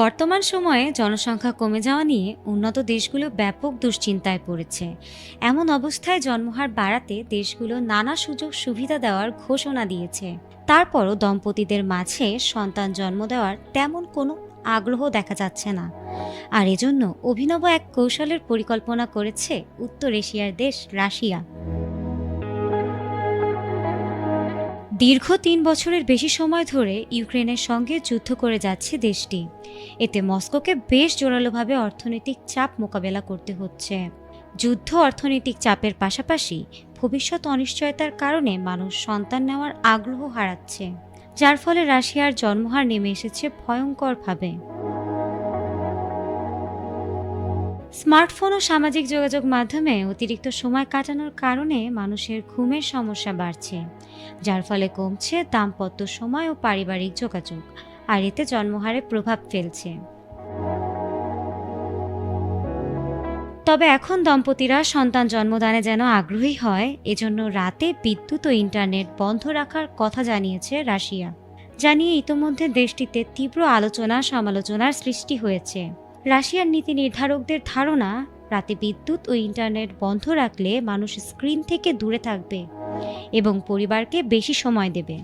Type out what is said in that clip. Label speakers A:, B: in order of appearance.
A: বর্তমান সময়ে জনসংখ্যা কমে যাওয়া নিয়ে উন্নত দেশগুলো ব্যাপক দুশ্চিন্তায় পড়েছে। এমন অবস্থায় জন্মহার বাড়াতে দেশগুলো নানা সুযোগ সুবিধা দেওয়ার ঘোষণা দিয়েছে। তারপরও দম্পতিদের মাঝে সন্তান জন্ম দেওয়ার তেমন কোনো আগ্রহ দেখা যাচ্ছে না। আর এজন্য অভিনব এক কৌশলের পরিকল্পনা করেছে উত্তর এশিয়ার দেশ রাশিয়া। দীর্ঘ তিন বছরের বেশি সময় ধরে ইউক্রেনের সঙ্গে যুদ্ধ করে যাচ্ছে দেশটি। এতে মস্কোকে বেশ জোরালোভাবে অর্থনৈতিক চাপ মোকাবেলা করতে হচ্ছে। যুদ্ধ অর্থনৈতিক চাপের পাশাপাশি ভবিষ্যৎ অনিশ্চয়তার কারণে মানুষ সন্তান নেওয়ার আগ্রহ হারাচ্ছে, যার ফলে রাশিয়ার জন্মহার নেমে এসেছে ভয়ঙ্করভাবে। স্মার্টফোন ও সামাজিক যোগাযোগ মাধ্যমে অতিরিক্ত সময় কাটানোর কারণে মানুষের ঘুমের সমস্যা বাড়ছে, যার ফলে কমছে দাম্পত্য সময় ও পারিবারিক যোগাযোগ, আর এতে জন্মহারে প্রভাব ফেলছে। তবে এখন দম্পতিরা সন্তান জন্মদানে যেন আগ্রহী হয়, এজন্য রাতে বিদ্যুৎ ও ইন্টারনেট বন্ধ রাখার কথা জানিয়েছে রাশিয়া। জানিয়ে ইতোমধ্যে দেশটিতে তীব্র আলোচনা সমালোচনার সৃষ্টি হয়েছে। রাশিয়ার নীতি নির্ধারকদের ধারণা, রাতে বিদ্যুৎ ও ইন্টারনেট বন্ধ রাখলে মানুষ স্ক্রিন থেকে দূরে থাকবে এবং পরিবারকে বেশি সময় দেবে।